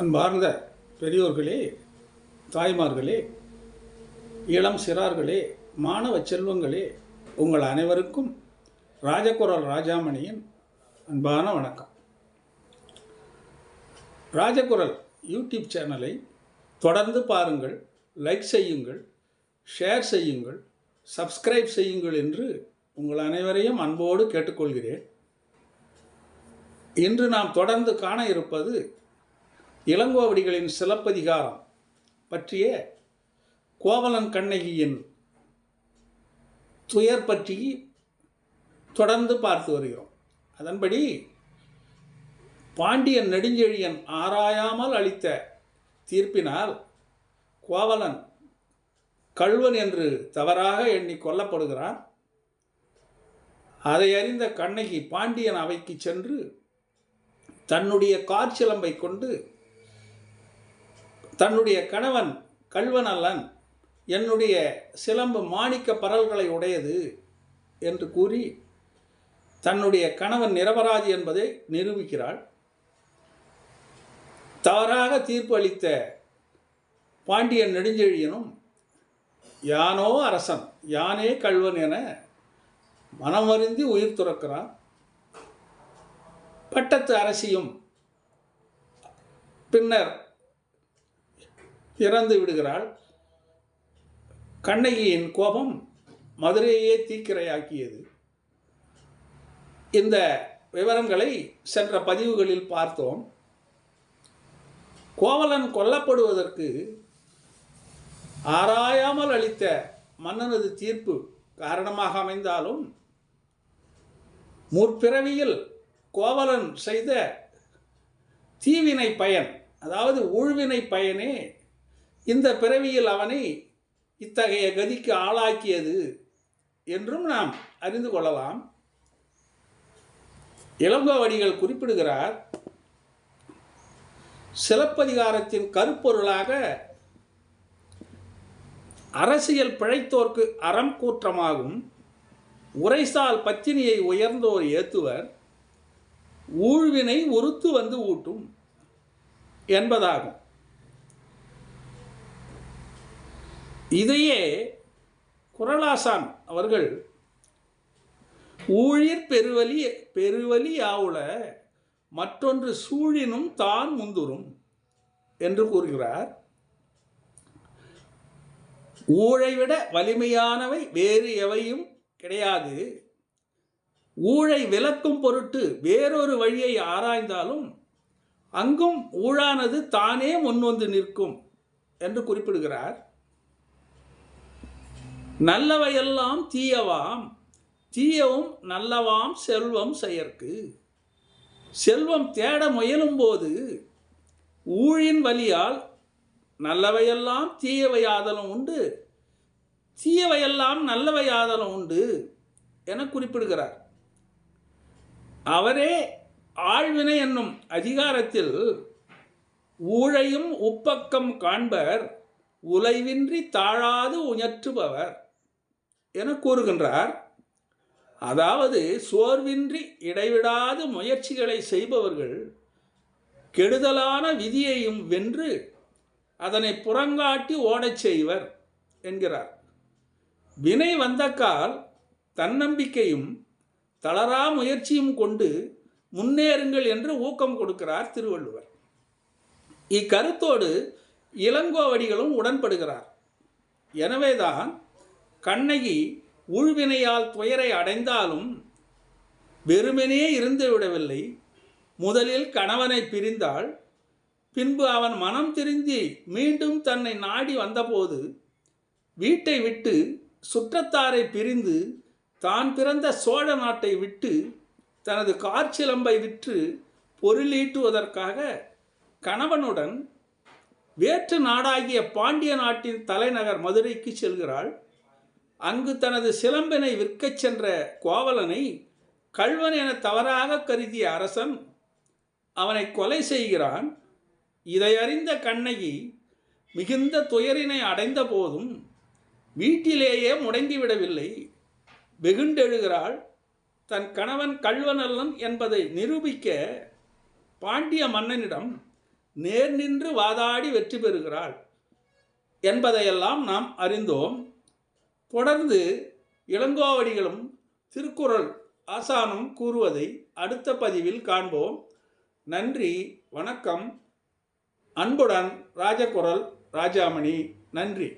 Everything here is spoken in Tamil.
அன்பார்ந்த பெரியோர்களே தாய்மார்களே இளம் சிறார்களே மாணவ செல்வங்களே உங்கள் அனைவருக்கும் ராஜகுரல் ராஜாமணியின் அன்பான வணக்கம். ராஜகுரல் யூடியூப் சேனலை தொடர்ந்து பாருங்கள் லைக் செய்யுங்கள் ஷேர் செய்யுங்கள் சப்ஸ்கிரைப் செய்யுங்கள் என்று உங்கள் அனைவரையும் அன்போடு கேட்டுக்கொள்கிறேன். இன்று நாம் தொடர்ந்து காண இருப்பது இளங்கோவடிகளின் சிலப்பதிகாரம் பற்றிய கோவலன் கண்ணகியின் துயர் பற்றி தொடர்ந்து பார்த்து வருகிறோம். அதன்படி பாண்டியன் நெடுஞ்செழியன் ஆராயாமல் அளித்த தீர்ப்பினால் கோவலன் கள்வன் என்று தவறாக எண்ணி கொல்லப்படுகிறான். அதை அறிந்த கண்ணகி பாண்டியன் அவைக்கு சென்று தன்னுடைய காற்சிலம்பை கொண்டு தன்னுடைய கணவன் கல்வனல்லன் என்னுடைய சிலம்பு மாணிக்க பரல்களை உடையது என்று கூறி தன்னுடைய கணவன் நிரபராதி என்பதை நிரூபிக்கிறாள். தவறாக தீர்ப்பு அளித்த பாண்டியன் நெடுஞ்செழியனும் யானோ அரசன் யானே கல்வன் என மனமறிந்து உயிர் துறக்கிறான். பட்டத்து அரசியும் பின்னர் இறந்து விடுகிறாள். கண்ணகியின் கோபம் மதுரையே தீக்கிரையாக்கியது. இந்த விவரங்களை சென்ற பதிவுகளில் பார்த்தோம். கோவலன் கொல்லப்படுவதற்கு ஆராயாமல் அளித்த மன்னனது தீர்ப்பு காரணமாக அமைந்தாலும் முற்பிறவியில் கோவலன் செய்த தீவினை பயன் அதாவது ஊழ்வினை பயனே இந்த பிறவியில் அவனை இத்தகைய கதிக்கு ஆளாக்கியது என்றும் நாம் அறிந்து கொள்ளலாம். இளங்கோவடிகள் குறிப்பிடுகிறார் சிலப்பதிகாரத்தின் கருப்பொருளாக அரசியல் பிழைத்தோர்க்கு அறம் கூற்றமாகும் உரைசால் பத்தினியை உயர்ந்தோர் ஏத்துவர் ஊழ்வினை உறுத்து வந்து ஊட்டும் என்பதாகும். இதையே குரலாசான் அவர்கள் ஊழிர் பெருவலி பெருவலி ஆவுல மற்றொன்று சூழினும் தான் முந்துரும் என்று கூறுகிறார். ஊழை விட வலிமையானவை வேறு எவையும் கிடையாது. ஊழை விளக்கும் பொருட்டு வேறொரு வழியை ஆராய்ந்தாலும் அங்கும் ஊழானது தானே முன்வந்து நிற்கும் என்று குறிப்பிடுகிறார். நல்லவையெல்லாம் தீயவாம் தீயவும் நல்லவாம் செல்வம் செயற்கு. செல்வம் தேட முயலும்போது ஊழின் வழியால் நல்லவையெல்லாம் தீயவையாதலும் உண்டு தீயவையெல்லாம் நல்லவையாதலும் உண்டு என குறிப்பிடுகிறார். அவரே ஆழ்வினை என்னும் அதிகாரத்தில் ஊழையும் உப்பக்கம் காண்பர் உலைவின்றி தாழாது உயற்றுபவர் என கூறுகின்றார். அதாவது சோர்வின்றி இடைவிடாது முயற்சிகளை செய்பவர்கள் கெடுதலான விதியையும் வென்று அதனை புறங்காட்டி ஓடச் செய்வர் என்கிறார். வினை வந்தக்கால் தன்னம்பிக்கையும் தளரா முயற்சியும் கொண்டு முன்னேறுங்கள் என்று ஊக்கம் கொடுக்கிறார் திருவள்ளுவர். இக்கருத்தோடு இளங்கோவடிகளும் உடன்படுகிறார். எனவேதான் கண்ணகி உள்வினையால் துயரை அடைந்தாலும் வெறுமனே இருந்து விடவில்லை. முதலில் கணவனை பிரிந்தாள். பின்பு அவன் மனம் திருந்தி மீண்டும் தன்னை நாடி வந்தபோது வீட்டை விட்டு சுற்றத்தாரை பிரிந்து தான் பிறந்த சோழ நாட்டை விட்டு தனது காற்சிலம்பை விற்று பொருளீட்டுவதற்காக கணவனுடன் வேற்று நாடாகிய பாண்டிய நாட்டின் தலைநகர் மதுரைக்கு செல்கிறாள். அங்கு தனது சிலம்பினை விற்கச் சென்ற கோவலனை கள்வன் என தவறாக கருதிய அரசன் அவனை கொலை செய்கிறான். இதை அறிந்த கண்ணகி மிகுந்த துயரினை அடைந்த போதும் வீட்டிலேயே முடங்கிவிடவில்லை. வெகுண்டெழுகிறாள். தன் கணவன் கள்வனல்லன் என்பதை நிரூபிக்க பாண்டிய மன்னனிடம் நேர் நின்று வாதாடி வெற்றி பெறுகிறாள் என்பதையெல்லாம் நாம் அறிந்தோம். தொடர்ந்து இளங்கோவடிகளும் திருக்குறள் ஆசானும் கூறுவதை அடுத்த பதிவில் காண்போம். நன்றி வணக்கம். அன்புடன் ராஜகுரல் ராஜாமணி. நன்றி.